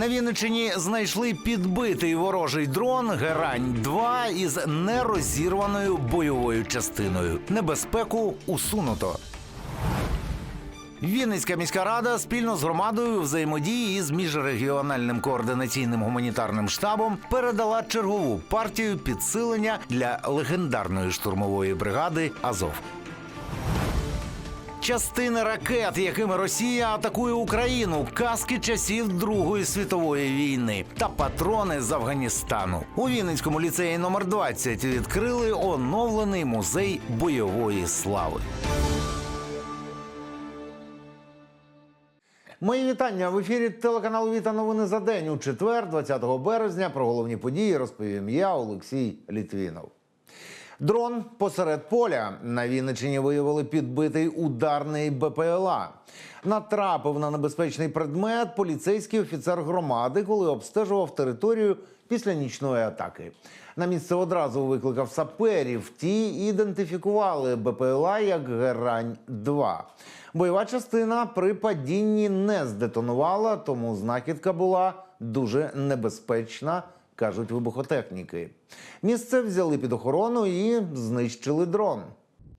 На Вінниччині знайшли підбитий ворожий дрон Герань 2 із нерозірваною бойовою частиною. Небезпеку усунуто. Вінницька міська рада спільно з громадою взаємодії із міжрегіональним координаційним гуманітарним штабом передала чергову партію підсилення для легендарної штурмової бригади Азов. Частини ракет, якими Росія атакує Україну, каски часів Другої світової війни та патрони з Афганістану. У Вінницькому ліцеї номер 20 відкрили оновлений музей бойової слави. Мої вітання в ефірі телеканалу Віта новини за день у четвер, 20 березня. Про головні події розповім я, Олексій Літвінов. Дрон посеред поля на Вінничині виявили підбитий ударний БПЛА. Натрапив на небезпечний предмет поліцейський офіцер громади, коли обстежував територію після нічної атаки. На місце одразу викликав саперів. Ті ідентифікували БПЛА як Герань 2 Бойова частина при падінні не здетонувала, тому знахідка була дуже небезпечна кажуть вибухотехніки. Місце взяли під охорону і знищили дрон.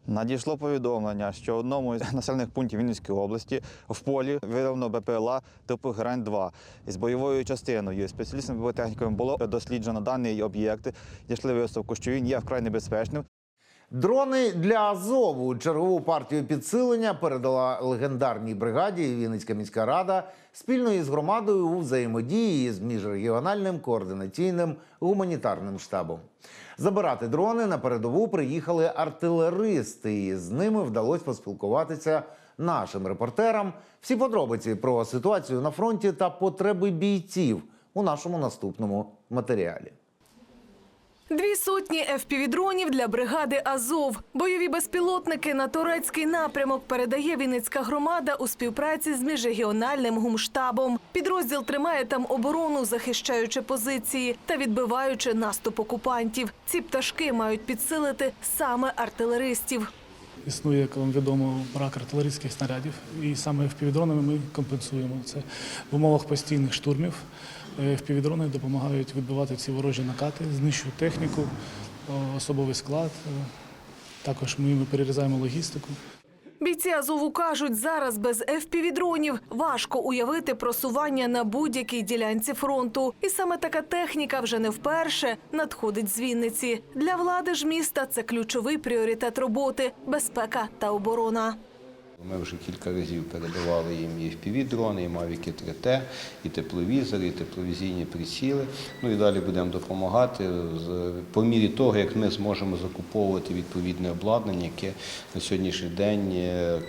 Надійшло повідомлення, що в одному з населених пунктів Вінницької області в полі виявлено БПЛА типу Грань-2 з бойовою частиною. Спеціалістами бібліотехніками було досліджено даний об'єкт. Дійшли висновку, що він є вкрай небезпечним. Дрони для Азову чергову партію підсилення передала легендарній бригаді Вінницька міська рада спільно із громадою у взаємодії з міжрегіональним координаційним гуманітарним штабом. Забирати дрони на передову приїхали артилеристи, і з ними вдалося поспілкуватися нашим репортерам. Всі подробиці про ситуацію на фронті та потреби бійців у нашому наступному матеріалі. Дві сотні FPV-дронів для бригади Азов. Бойові безпілотники на турецький напрямок передає Вінницька громада у співпраці з міжрегіональним гумштабом. Підрозділ тримає там оборону, захищаючи позиції та відбиваючи наступ окупантів. Ці пташки мають підсилити саме артилеристів. Існує, як вам відомо, брак артилерійських снарядів, і саме впівдронами ми компенсуємо це в умовах постійних штурмів. Е, Впівдрони допомагають відбивати ці ворожі накати, знищують техніку, особовий склад. е, Також ми перерізаємо логістику. Бійці Азову кажуть, зараз без FPV-дронів важко уявити просування на будь-якій ділянці фронту. І саме така техніка вже не вперше надходить з Вінниці. Для влади ж міста це ключовий пріоритет роботи безпека та оборона. Ми вже кілька разів передавали їм і FPV-дрони, і Mavic 3T, і тепловізори, і тепловізійні приціли. Ну і далі будемо допомагати по мірі того, як ми зможемо закуповувати відповідне обладнання, яке на сьогоднішній день е,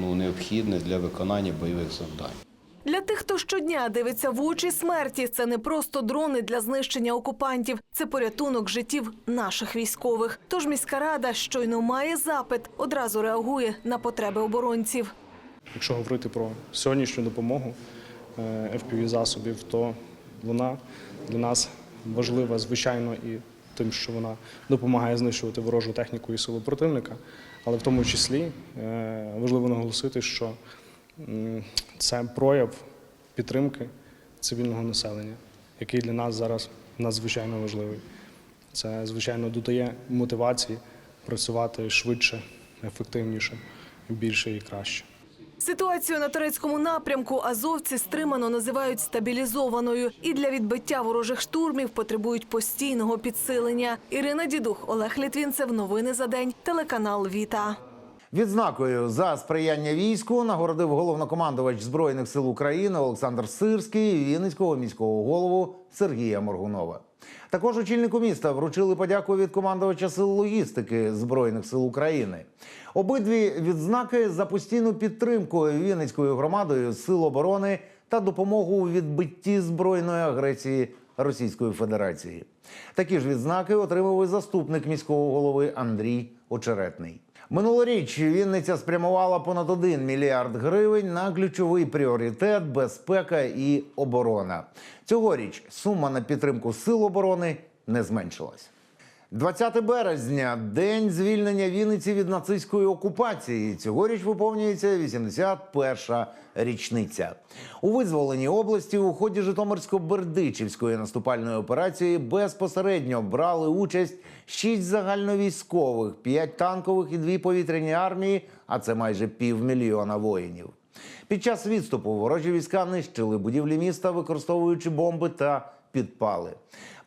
ну, необхідне для виконання бойових завдань. Для тих, хто щодня дивиться в очі смерті, це не просто дрони для знищення окупантів, це порятунок життів наших військових. Тож міська рада щойно має запит, одразу реагує на потреби оборонців. Якщо говорити про сьогоднішню допомогу fpv засобів, то вона для нас важлива, звичайно, і тим, що вона допомагає знищувати ворожу техніку і силу противника. Але в тому числі е, важливо наголосити, що це прояв підтримки цивільного населення, який для нас зараз надзвичайно важливий. Це, звичайно, додає мотивації працювати швидше, ефективніше, більше і краще. Ситуацію на турецькому напрямку азовці стримано називають стабілізованою і для відбиття ворожих штурмів потребують постійного підсилення. Ірина Дідух, Олег Літвінцев. Новини за день. Телеканал Віта. Відзнакою за сприяння війську нагородив головнокомандувач збройних сил України Олександр Сирський Вінницького міського голову Сергія Моргунова. Також очільнику міста вручили подяку від командувача сил логістики збройних сил України. Обидві відзнаки за постійну підтримку Вінницькою громадою сил оборони та допомогу у відбитті збройної агресії Російської Федерації. Такі ж відзнаки отримав і заступник міського голови Андрій Очеретний. Минулоріч Вінниця спрямувала понад 1 мільярд гривень на ключовий пріоритет безпека і оборона. Цьогоріч сума на підтримку сил оборони не зменшилась. 20 березня день звільнення Вінниці від нацистської окупації. Цьогоріч виповнюється 81-ша річниця. У визволенні області у ході Житомирсько-Бердичівської наступальної операції безпосередньо брали участь 6 загальновійськових, 5 танкових і 2 повітряні армії, а це майже півмільйона воїнів. Під час відступу ворожі війська нищили будівлі міста, використовуючи бомби та підпали.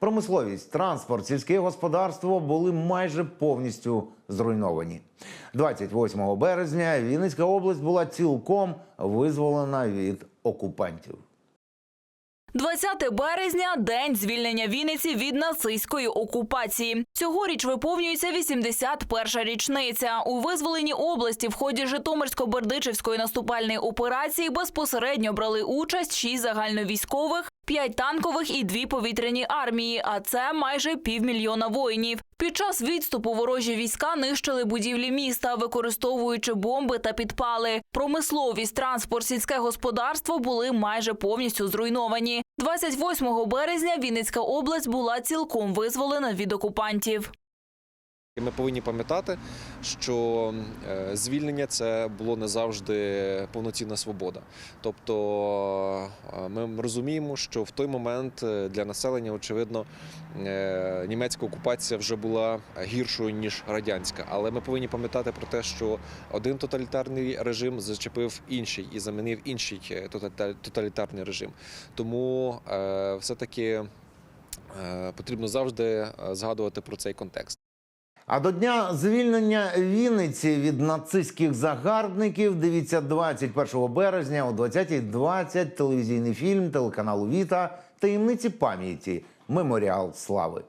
Промисловість, транспорт, сільське господарство були майже повністю зруйновані. 28 березня Вінницька область була цілком визволена від окупантів. 20 березня день звільнення Вінниці від нацистської окупації. Цьогоріч виповнюється 81-ша річниця. У визволенні області в ході Житомирсько-Бердичівської наступальної операції безпосередньо брали участь 6 загальновійськових, 5 танкових і 2 повітряні армії. А це майже півмільйона воїнів. Під час відступу ворожі війська нищили будівлі міста, використовуючи бомби та підпали. Промисловість, транспорт, сільське господарство були майже повністю зруйновані. 28 березня Вінницька область була цілком визволена від окупантів. Ми повинні пам'ятати, що е, звільнення це було не завжди повноцінна свобода. Тобто е, ми розуміємо, що в той момент е, для населення, очевидно, німецька окупація вже була гіршою ніж радянська. Але ми повинні пам'ятати про те, що один тоталітарний режим зачепив інший і замінив інший тоталітарний режим. Тому е, все-таки е, потрібно завжди згадувати про цей контекст. А до дня звільнення Вінниці від нацистських загарбників дивіться 21 березня о 20.20 телевізійний фільм телеканалу Віта Таємниці пам'яті. Меморіал слави.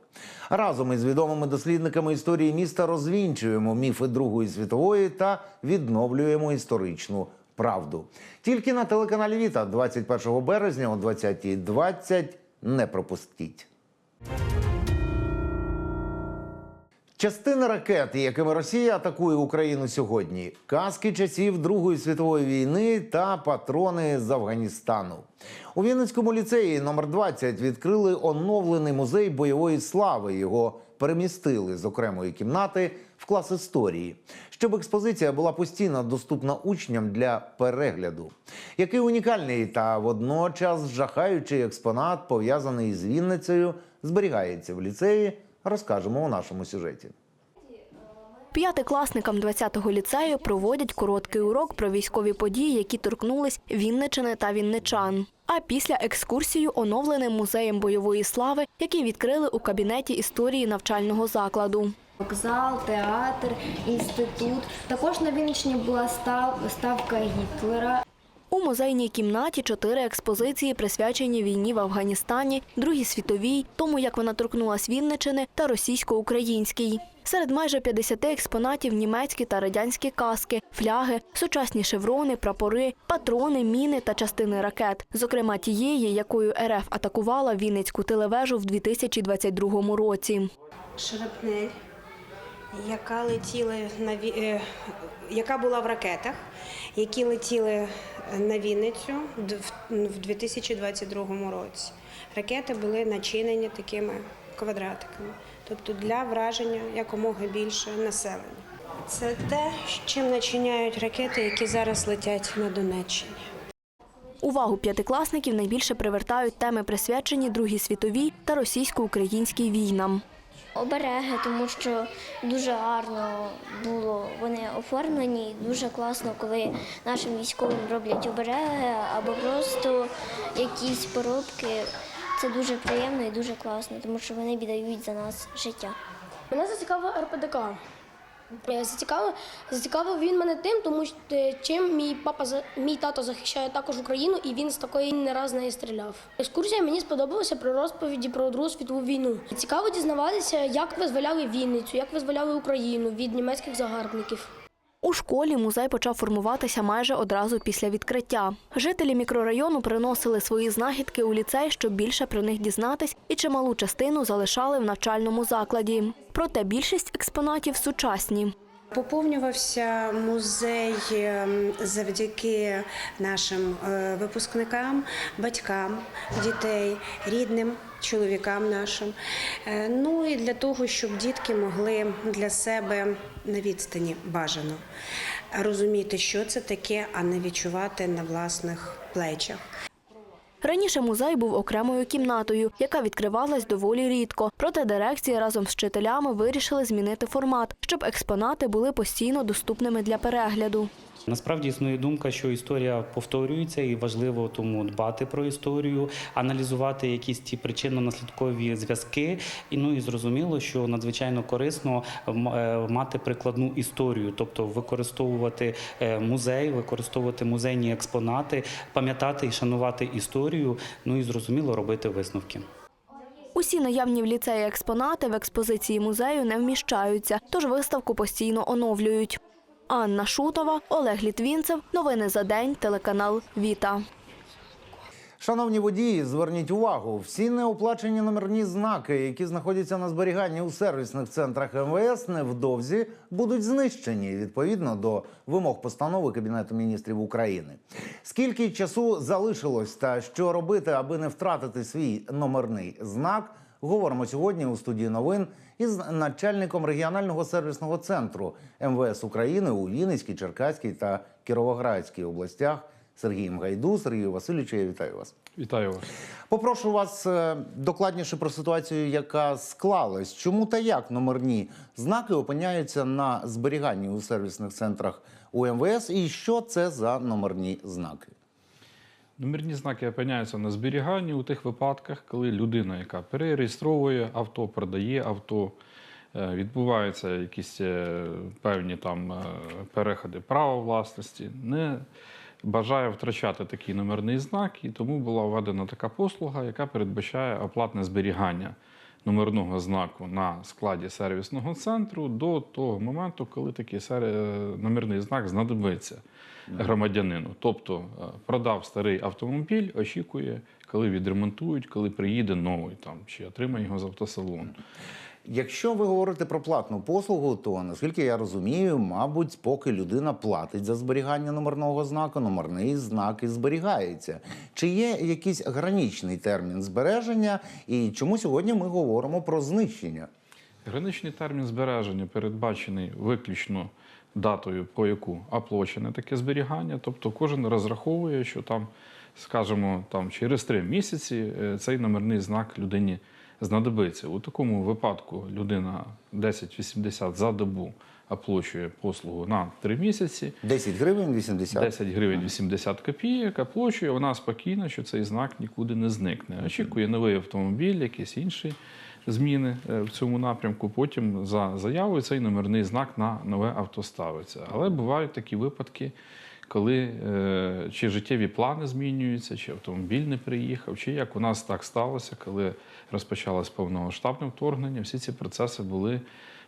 Разом із відомими дослідниками історії міста розвінчуємо міфи Другої світової та відновлюємо історичну правду. Тільки на телеканалі Віта 21 березня о 20.20 не пропустіть. Частини ракет, якими Росія атакує Україну сьогодні, каски часів Другої світової війни та патрони з Афганістану. У Вінницькому ліцеї номер 20 відкрили оновлений музей бойової слави. Його перемістили з окремої кімнати в клас історії, щоб експозиція була постійно доступна учням для перегляду. Який унікальний та водночас жахаючий експонат, пов'язаний з Вінницею, зберігається в ліцеї, розкажемо у нашому сюжеті. П'ятикласникам 20-го ліцею проводять короткий урок про військові події, які торкнулись Вінничини та вінничан. А після екскурсію оновленим музеєм бойової слави, який відкрили у кабінеті історії навчального закладу. Вокзал, театр, інститут. Також на Вінниччині була став- ставка Гітлера. У музейній кімнаті чотири експозиції присвячені війні в Афганістані, Другій світовій, тому як вона торкнулась Вінничини та російсько-українській. Серед майже 50 експонатів німецькі та радянські каски, фляги, сучасні шеврони, прапори, патрони, міни та частини ракет, зокрема тієї, якою РФ атакувала Вінницьку телевежу в 2022 році. шрапнель, яка летіла на е, яка була в ракетах, які летіли на Вінницю в- в 2022 році. Ракети були начинені такими квадратиками, тобто для враження якомога більше населення. Це те, чим начиняють ракети, які зараз летять на Донеччині. Увагу п'ятикласників найбільше привертають теми, присвячені Другій світовій та російсько-українській війнам. Обереги, тому що дуже гарно було вони оформлені. Дуже класно, коли нашим військовим роблять обереги або просто якісь поробки. Це дуже приємно і дуже класно, тому що вони віддають за нас життя. Мене зацікавила РПДК. Е, Зацікавив, зацікавив він мене тим, тому що е, чим мій папа мій тато захищає також Україну, і він з такої не раз неї стріляв. Екскурсія мені сподобалася про розповіді про Другу світову війну. Цікаво дізнаватися, як визволяли Вінницю, як визволяли Україну від німецьких загарбників. У школі музей почав формуватися майже одразу після відкриття. Жителі мікрорайону приносили свої знахідки у ліцей, щоб більше про них дізнатись, і чималу частину залишали в навчальному закладі. Проте більшість експонатів сучасні. Поповнювався музей ем, завдяки нашим е, випускникам, батькам дітей, рідним, чоловікам нашим. Е, Ну і для того, щоб дітки могли для себе на відстані бажано розуміти, що це таке, а не відчувати на власних плечах. Раніше музей був окремою кімнатою, яка відкривалась доволі рідко. Проте дирекція разом з вчителями вирішили змінити формат, щоб експонати були постійно доступними для перегляду. Насправді існує думка, що історія повторюється, і важливо тому дбати про історію, аналізувати якісь ті причинно-наслідкові зв'язки. І ну і зрозуміло, що надзвичайно корисно е, мати прикладну історію, тобто використовувати е, музей, використовувати музейні експонати, пам'ятати і шанувати історію. Ну і зрозуміло робити висновки. Усі наявні в ліцеї експонати в експозиції музею не вміщаються, тож виставку постійно оновлюють. Анна Шутова, Олег Літвінцев. Новини за день. Телеканал Віта. Шановні водії, зверніть увагу, всі неоплачені номерні знаки, які знаходяться на зберіганні у сервісних центрах МВС, невдовзі будуть знищені відповідно до вимог постанови Кабінету міністрів України. Скільки часу залишилось та що робити, аби не втратити свій номерний знак, говоримо сьогодні у студії новин із начальником регіонального сервісного центру МВС України у Вінницькій, Черкаській та Кіровоградській областях. Сергієм Гайду, Сергію Васильовичу, я вітаю вас. Вітаю вас. Попрошу вас е, докладніше про ситуацію, яка склалась. Чому та як номерні знаки опиняються на зберіганні у сервісних центрах у МВС, і що це за номерні знаки? Номерні знаки опиняються на зберіганні у тих випадках, коли людина, яка перереєстровує авто, продає авто, е, відбуваються якісь е, певні там е, переходи права власності, не бажає втрачати такий номерний знак, і тому була введена така послуга, яка передбачає оплатне зберігання номерного знаку на складі сервісного центру до того моменту, коли такий сер- номерний знак знадобиться громадянину. Тобто е, продав старий автомобіль, очікує, коли відремонтують, коли приїде новий там чи отримає його з автосалону. Якщо ви говорите про платну послугу, то наскільки я розумію, мабуть, поки людина платить за зберігання номерного знаку, номерний знак і зберігається. Чи є якийсь граничний термін збереження, і чому сьогодні ми говоримо про знищення? Граничний термін збереження передбачений виключно датою, по яку оплачене таке зберігання. Тобто кожен розраховує, що там, скажімо, там через три місяці е, цей номерний знак людині знадобиться. У такому випадку людина 1080 за добу оплачує послугу на три місяці. 10 гривень 80? 10 гривень 80 копійок, оплачує, вона спокійна, що цей знак нікуди не зникне. Очікує новий автомобіль, якісь інші зміни е, в цьому напрямку. Потім за заявою цей номерний знак на нове авто ставиться. Але бувають такі випадки, коли е, чи життєві плани змінюються, чи автомобіль не приїхав, чи як у нас так сталося, коли розпочалось повномасштабне вторгнення, всі ці процеси були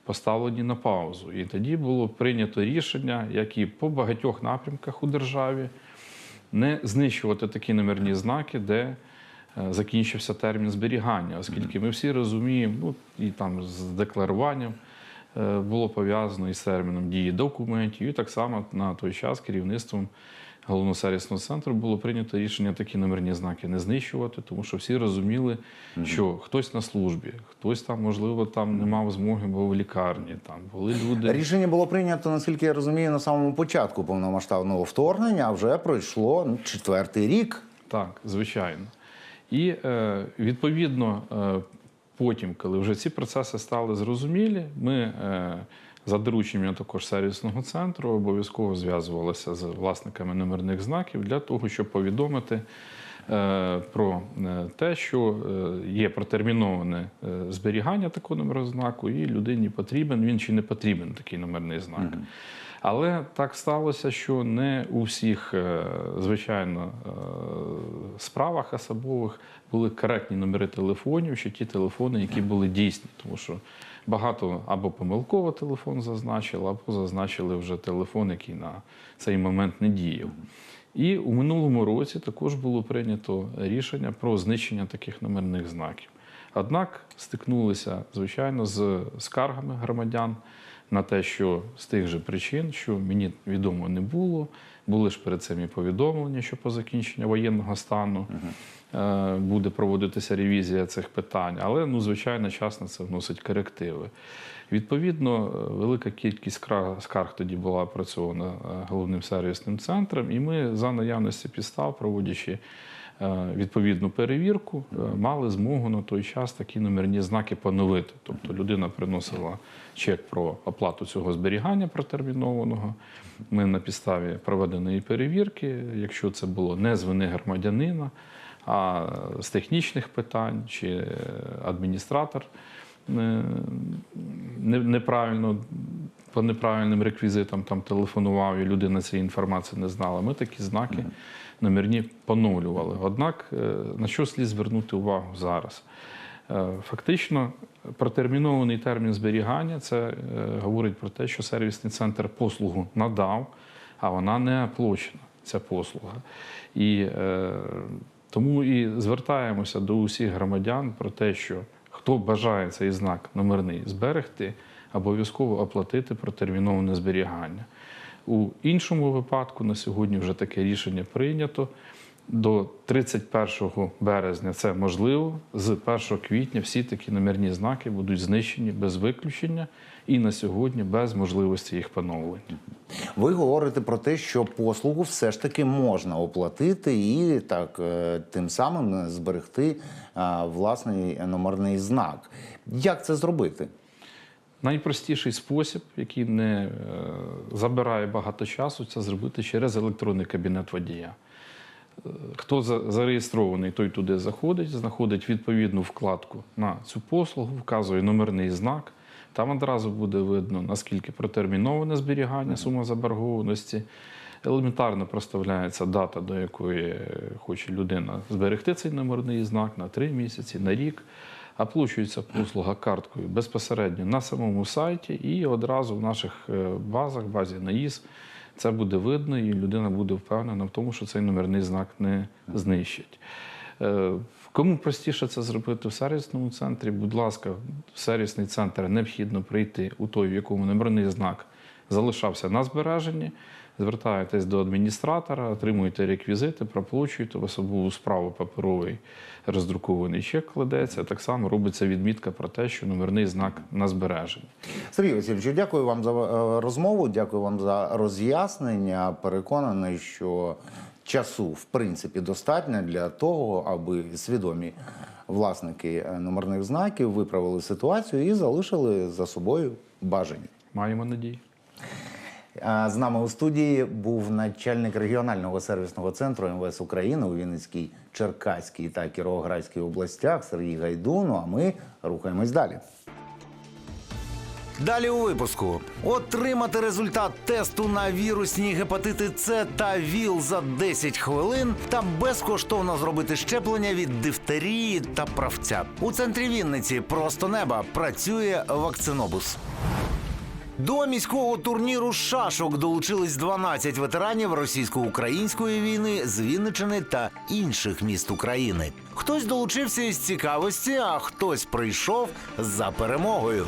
поставлені на паузу. І тоді було прийнято рішення, як і по багатьох напрямках у державі, не знищувати такі номерні знаки, де е, закінчився термін зберігання, оскільки ми всі розуміємо, ну і там з декларуванням е, було пов'язано із терміном дії документів, і так само на той час керівництвом головного сервісного центру було прийнято рішення такі номерні знаки не знищувати, тому що всі розуміли, що хтось на службі, хтось там, можливо, там не мав змоги, бо в лікарні. Там були люди. Рішення було прийнято, наскільки я розумію, на самому початку повномасштабного вторгнення, а вже пройшло ну, четвертий рік. Так, звичайно. І е, відповідно, е, потім, коли вже ці процеси стали зрозумілі, ми е, за дорученням також сервісного центру обов'язково зв'язувалися з власниками номерних знаків для того, щоб повідомити е, про е, те, що е, є протерміноване зберігання такого номерного знаку, і людині потрібен він чи не потрібен такий номерний знак. Але так сталося, що не у всіх, е, звичайно, е, справах особових були коректні номери телефонів, чи ті телефони, які були дійсні, тому що багато або помилково телефон зазначили, або зазначили вже телефон, який на цей момент не діяв. І у минулому році також було прийнято рішення про знищення таких номерних знаків. Однак стикнулися, звичайно, з скаргами громадян на те, що з тих же причин, що мені відомо не було. Були ж перед цим і повідомлення, що по закінченню воєнного стану е, буде проводитися ревізія цих питань, але ну, звичайно, час на це вносить корективи. Відповідно, е, велика кількість скарг тоді була опрацьована е, головним сервісним центром, і ми за наявності підстав, проводячи відповідну перевірку, е, мали змогу на той час такі номерні знаки поновити. Тобто людина приносила чек про оплату цього зберігання протермінованого. Ми на підставі проведеної перевірки, якщо це було не з вини громадянина, а з технічних питань чи е, адміністратор е, неправильно по неправильним реквізитам там телефонував, і людина цієї інформації не знала. Ми такі знаки номерні поновлювали. Однак е, на що слід звернути увагу зараз? Е, Фактично, протермінований термін зберігання це е, говорить про те, що сервісний центр послугу надав, а вона не оплачена, ця послуга. І тому і звертаємося до усіх громадян про те, що хто бажає цей знак номерний зберегти, обов'язково оплатити протерміноване зберігання. У іншому випадку на сьогодні вже таке рішення прийнято. До 31 березня це можливо. З 1 квітня всі такі номерні знаки будуть знищені без виключення і на сьогодні без можливості їх поновлення. Ви говорите про те, що послугу все ж таки можна оплатити і так е, тим самим зберегти власний номерний знак. Як це зробити? Найпростіший спосіб, який не е, забирає багато часу, це зробити через електронний кабінет водія. Е, Хто зареєстрований, той туди заходить, знаходить відповідну вкладку на цю послугу, вказує номерний знак. Там одразу буде видно, наскільки протерміноване зберігання, сума заборгованості. Елементарно проставляється дата, до якої хоче людина зберегти цей номерний знак на три місяці, на рік. Оплачується послуга карткою безпосередньо на самому сайті, і одразу в наших е, базах, базі НАІС, це буде видно, і людина буде впевнена в тому, що цей номерний знак не знищить. Е, Кому простіше це зробити в сервісному центрі, будь ласка, в сервісний центр необхідно прийти у той, в якому номерний знак залишався на збереженні. Звертаєтесь до адміністратора, отримуєте реквізити, проплачуєте в особову справу паперовий роздрукований чек кладеться. Так само робиться відмітка про те, що номерний знак на збереженні. Сергій Васильовичу, дякую вам за е, розмову, дякую вам за роз'яснення. Переконаний, що часу в принципі достатньо для того, аби свідомі власники е, номерних знаків виправили ситуацію і залишили за собою бажані. Маємо надію. З нами у студії був начальник регіонального сервісного центру МВС України у Вінницькій, Черкаській та Кіровоградській областях Сергій Гайдун. А ми рухаємось далі. Далі у випуску отримати результат тесту на вірусні гепатити С та ВІЛ за 10 хвилин та безкоштовно зробити щеплення від дифтерії та правця. У центрі Вінниці просто неба працює вакцинобус. До міського турніру шашок долучились 12 ветеранів російсько-української війни з Вінничини та інших міст України. Хтось долучився із цікавості, а хтось прийшов за перемогою.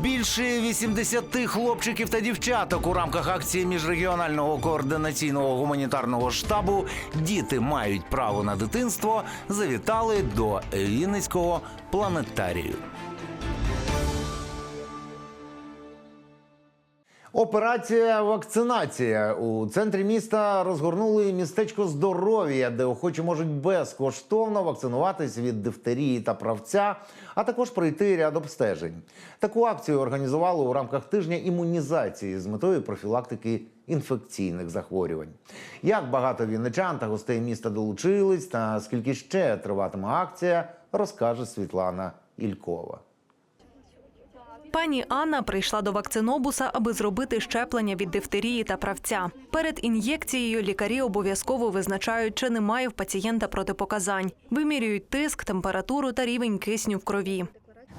Більше 80 хлопчиків та дівчаток у рамках акції міжрегіонального координаційного гуманітарного штабу Діти мають право на дитинство завітали до Вінницького планетарію. Операція вакцинація у центрі міста розгорнули містечко здоров'я, де охочі можуть безкоштовно вакцинуватись від дифтерії та правця, а також пройти ряд обстежень. Таку акцію організували у рамках тижня імунізації з метою профілактики інфекційних захворювань. Як багато вінничан та гостей міста долучились, та скільки ще триватиме акція, розкаже Світлана Ількова. Пані Анна прийшла до вакцинобуса, аби зробити щеплення від дифтерії та правця. Перед ін'єкцією лікарі обов'язково визначають, чи немає в пацієнта протипоказань, вимірюють тиск, температуру та рівень кисню в крові.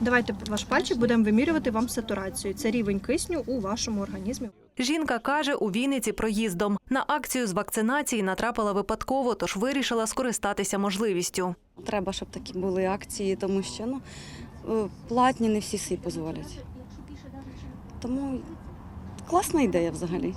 Давайте ваш пальчик будемо вимірювати вам сатурацію. Це рівень кисню у вашому організмі. Жінка каже, у Вінниці проїздом на акцію з вакцинації натрапила випадково, тож вирішила скористатися можливістю. Треба, щоб такі були акції, тому що ну, платні не всі собі дозволять. Тому класна ідея взагалі.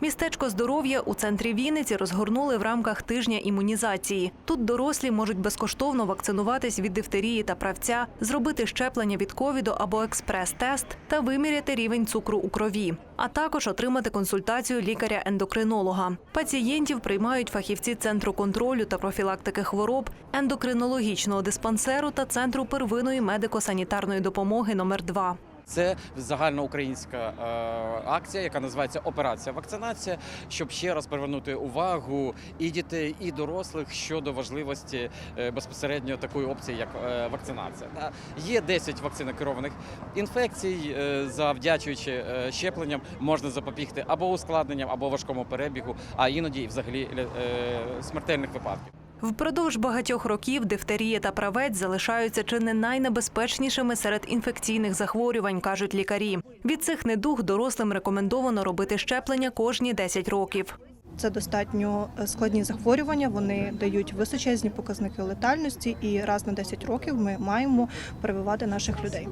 Містечко здоров'я у центрі Вінниці розгорнули в рамках тижня імунізації. Тут дорослі можуть безкоштовно вакцинуватись від дифтерії та правця, зробити щеплення від ковіду або експрес-тест та виміряти рівень цукру у крові, а також отримати консультацію лікаря-ендокринолога. Пацієнтів приймають фахівці центру контролю та профілактики хвороб, ендокринологічного диспансеру та центру первинної медико-санітарної допомоги номер 2 Це загальноукраїнська е, акція, яка називається Операція вакцинація, щоб ще раз привернути увагу і дітей, і дорослих щодо важливості е, безпосередньо такої опції, як е, вакцинація. Є 10 вакцинокерованих інфекцій, завдячуючи щепленням, можна запобігти або ускладненням, або важкому перебігу, а іноді і взагалі смертельних випадків. Впродовж багатьох років дифтерія та правець залишаються чи не найнебезпечнішими серед інфекційних захворювань, кажуть лікарі. Від цих недуг дорослим рекомендовано робити щеплення кожні 10 років. Це достатньо е, складні захворювання. Вони дають височезні показники летальності, і раз на 10 років ми маємо прививати наших людей.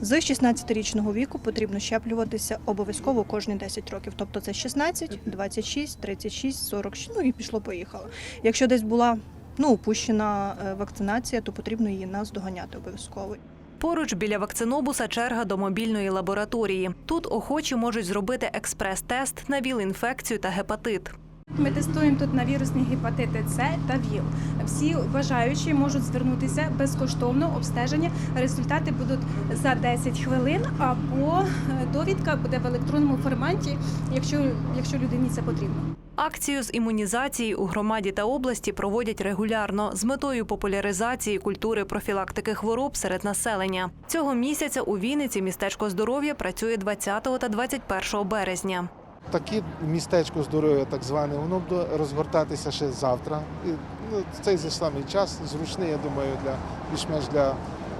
З 16-річного віку потрібно щеплюватися обов'язково кожні 10 років. Тобто це 16, 26, 36, 46, ну і пішло поїхало. Якщо десь була ну упущена е, вакцинація, то потрібно її наздоганяти обов'язково. Поруч біля вакцинобуса черга до мобільної лабораторії. Тут охочі можуть зробити експрес-тест на ВІЛ-інфекцію та гепатит. Ми тестуємо тут на вірусні гепатити С та ВІЛ. Всі бажаючі можуть звернутися безкоштовно обстеження. Результати будуть за 10 хвилин, або е, довідка буде в електронному форматі, якщо, якщо людині це потрібно. Акцію з імунізації у громаді та області проводять регулярно з метою популяризації культури профілактики хвороб серед населення. Цього місяця у Вінниці містечко здоров'я працює 20 та 21 березня. Таке містечко здоров'я, так зване, воно буде розгортатися ще завтра. І ну, цей же час зручний, я думаю, для більш-менш для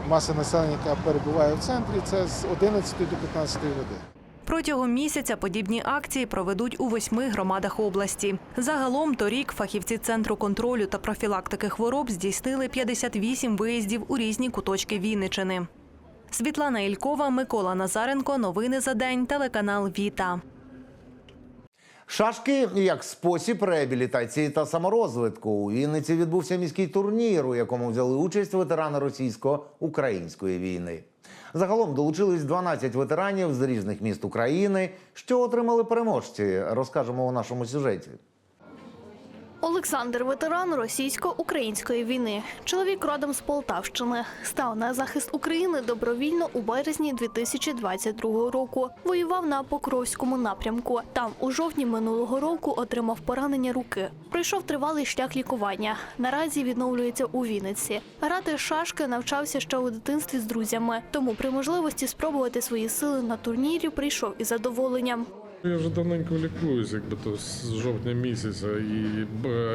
маси населення, яка перебуває в центрі. Це з 11 до 15 години. Протягом місяця подібні акції проведуть у восьми громадах області. Загалом торік фахівці центру контролю та профілактики хвороб здійснили 58 виїздів у різні куточки Вінничини. Світлана Ількова, Микола Назаренко. Новини за день. Телеканал Віта. Шашки як спосіб реабілітації та саморозвитку. У Вінниці відбувся міський турнір, у якому взяли участь ветерани російсько-української війни. Загалом долучились 12 ветеранів з різних міст України. Що отримали переможці, розкажемо у нашому сюжеті. Олександр ветеран російсько-української війни. Чоловік родом з Полтавщини. Став на захист України добровільно у березні 2022 року. Воював на Покровському напрямку. Там у жовтні минулого року отримав поранення руки. Пройшов тривалий шлях лікування. Наразі відновлюється у Вінниці. Грати шашки навчався ще у дитинстві з друзями. Тому при можливості спробувати свої сили на турнірі прийшов із задоволенням. Я вже давненько лікуюсь, якби то з жовтня місяця, і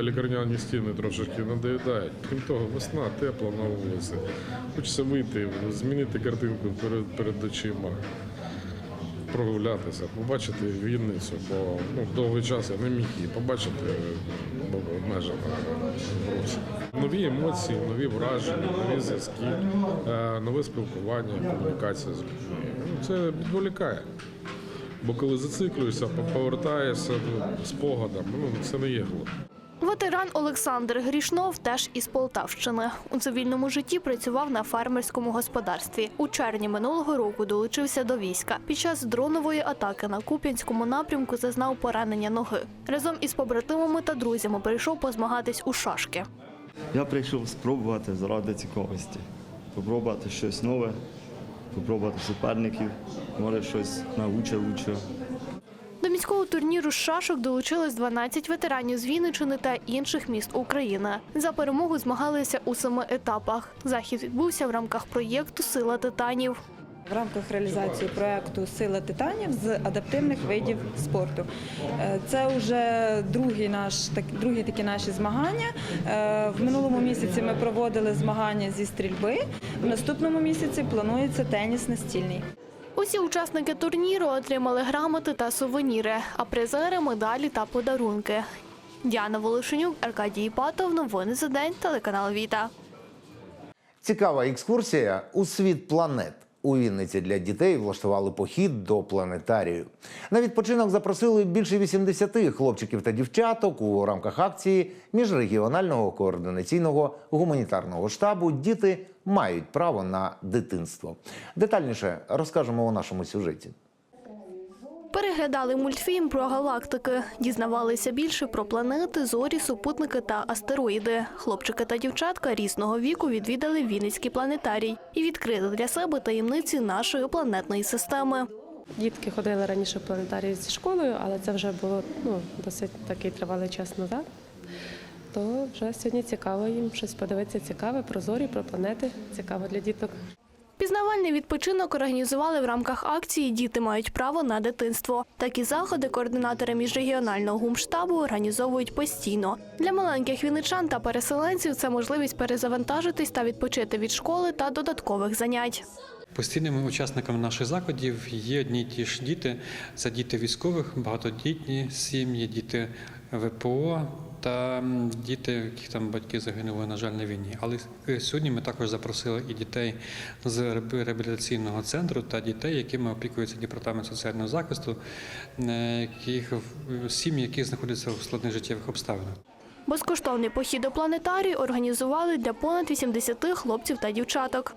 лікарняні стіни трошечки надоїдають. Крім того, весна тепла на вулиці. Хочеться вийти, змінити картинку перед, перед очима, прогулятися, побачити Вінницю, бо ну, довгий час я не міг її побачити, обмежена Русі. Нові емоції, нові враження, нові зв'язки, е, нове спілкування, комунікація з людьми. Ну, Це відволікає. Бо коли зациклюєшся, повертаєшся спогадами, ну це не є глупо. Ветеран Олександр Грішнов теж із Полтавщини. У цивільному житті працював на фермерському господарстві. У червні минулого року долучився до війська. Під час дронової атаки на Куп'янському напрямку зазнав поранення ноги. Разом із побратимами та друзями прийшов позмагатись у шашки. Я прийшов спробувати заради цікавості. Попробувати щось нове, попробувати суперників, може щось науче лучше. До міського турніру з шашок долучилось 12 ветеранів з Вінничини та інших міст України. За перемогу змагалися у семи етапах. Захід відбувся в рамках проєкту Сила титанів. В рамках реалізації проекту Сила титанів з адаптивних видів спорту. Е, Це вже другий наш так, другі такі наші змагання. Е, В минулому місяці ми проводили змагання зі стрільби. В наступному місяці планується теніс настільний. Усі учасники турніру отримали грамоти та сувеніри, а призери медалі та подарунки. Діана Волошенюк, Аркадій Патов. Новини за день. Телеканал Віта. Цікава екскурсія у світ планет. У Вінниці для дітей влаштували похід до планетарію. На відпочинок запросили більше 80 хлопчиків та дівчаток у рамках акції міжрегіонального координаційного гуманітарного штабу Діти мають право на дитинство. Детальніше розкажемо у нашому сюжеті. Переглядали мультфільм про галактики, дізнавалися більше про планети, зорі, супутники та астероїди. Хлопчики та дівчатка різного віку відвідали Вінницький планетарій і відкрили для себе таємниці нашої планетної системи. Дітки ходили раніше в планетарій зі школою, але це вже було ну, досить такий тривалий час назад. То вже сьогодні цікаво їм щось подивитися цікаве про зорі, про планети. Цікаво для діток. Пізнавальний відпочинок організували в рамках акції Діти мають право на дитинство. Такі заходи координатори міжрегіонального гумштабу організовують постійно. Для маленьких вінничан та переселенців це можливість перезавантажитись та відпочити від школи та додаткових занять. Постійними учасниками наших заходів є одні ті ж діти. Це діти військових, багатодітні сім'ї, діти ВПО та діти, яких там батьки загинули, на жаль, на війні. Але е, сьогодні ми також запросили і дітей з реабілітаційного центру та дітей, якими опікується департамент соціального захисту, е, яких сім'ї, які знаходяться в складних життєвих обставинах. Безкоштовний похід до планетарію організували для понад 80 хлопців та дівчаток.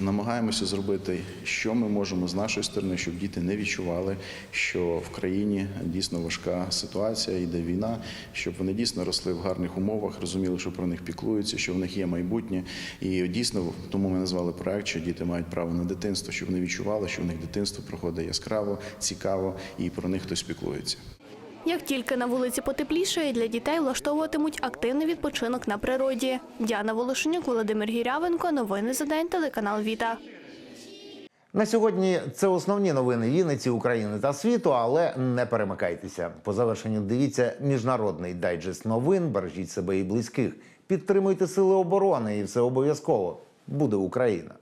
Намагаємося зробити, що ми можемо з нашої сторони, щоб діти не відчували, що в країні дійсно важка ситуація, йде війна, щоб вони дійсно росли в гарних умовах, розуміли, що про них піклуються, що в них є майбутнє. І дійсно тому ми назвали проект, що діти мають право на дитинство, щоб вони відчували, що в них дитинство проходить яскраво, цікаво і про них хтось піклується. Як тільки на вулиці потеплішає, для дітей влаштовуватимуть активний відпочинок на природі. Діана Волошенюк, Володимир Гірявенко. Новини за день. Телеканал Віта. На сьогодні це основні новини Вінниці, України та світу, але не перемикайтеся. По завершенню дивіться міжнародний дайджест новин. Бережіть себе і близьких. Підтримуйте сили оборони, і все обов'язково буде Україна.